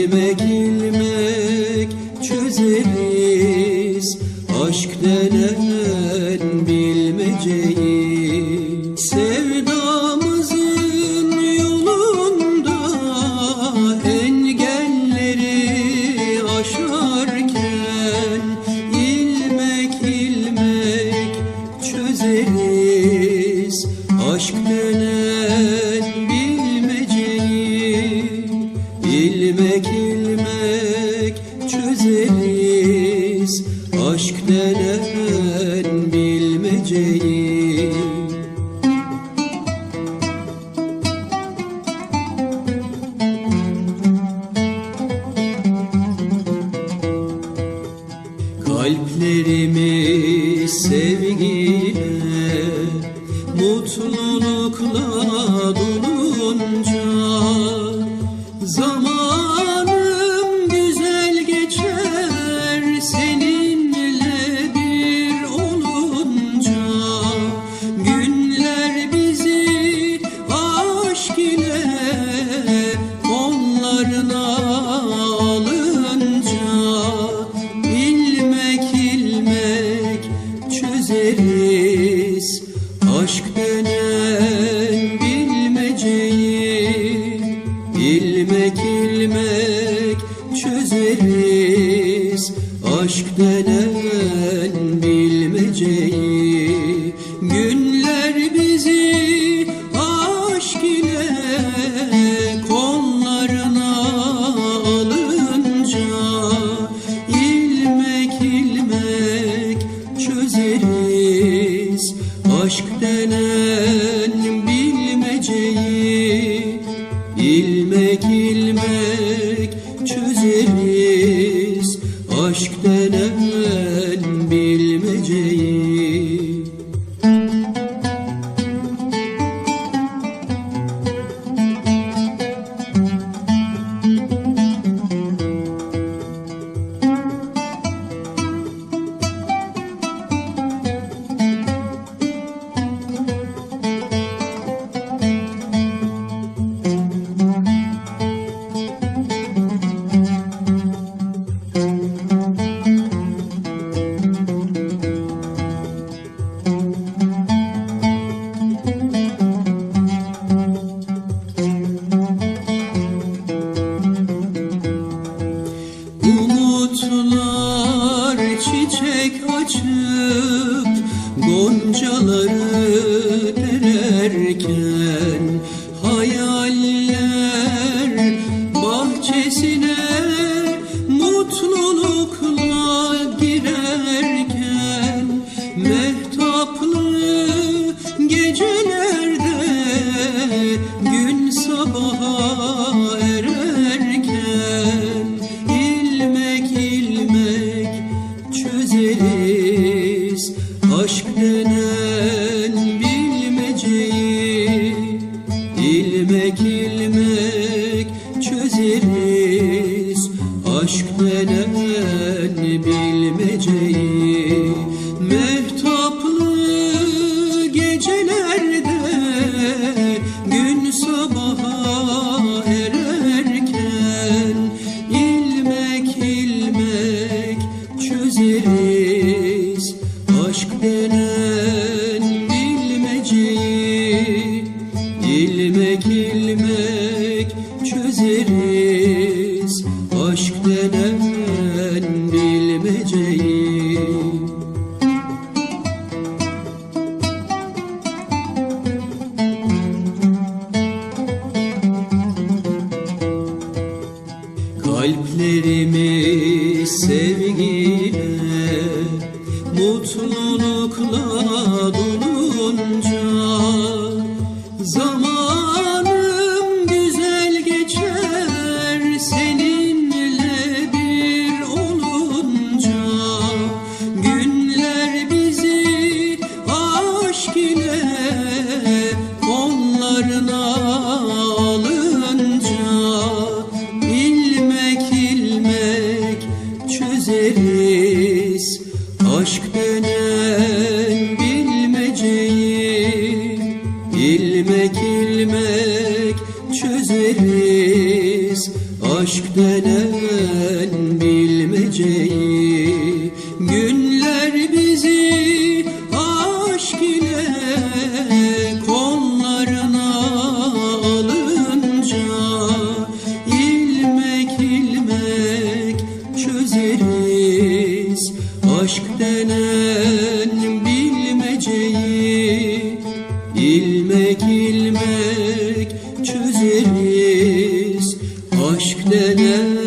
ilmek ilmek çözeriz. Aşk denen bilmeceyi. Sevdamızın yolunda engelleri aşarken ilmek ilmek çözeriz. Aşk denen çözeriz Aşk denen bilmeceyi Kalplerimiz sevgiyle, mutlulukla dolunca Zamanım Aşk denen bilmeceyi ilmek ilmek çözeriz. Aşk denen ilmek ilmek açıp Goncaları ilmek ilmek çözeriz. Aşk denen bilmeceyi mutlulukla dolunca Zamanım güzel geçer seninle bir olunca Günler bizi aşk ile kollarına alınca ilmek ilmek çözeriz Aşk denen bilmeceyi ilmek ilmek çözeriz. Aşk denen bilmeceyi ilmek ilmek çözeriz. Aşk denen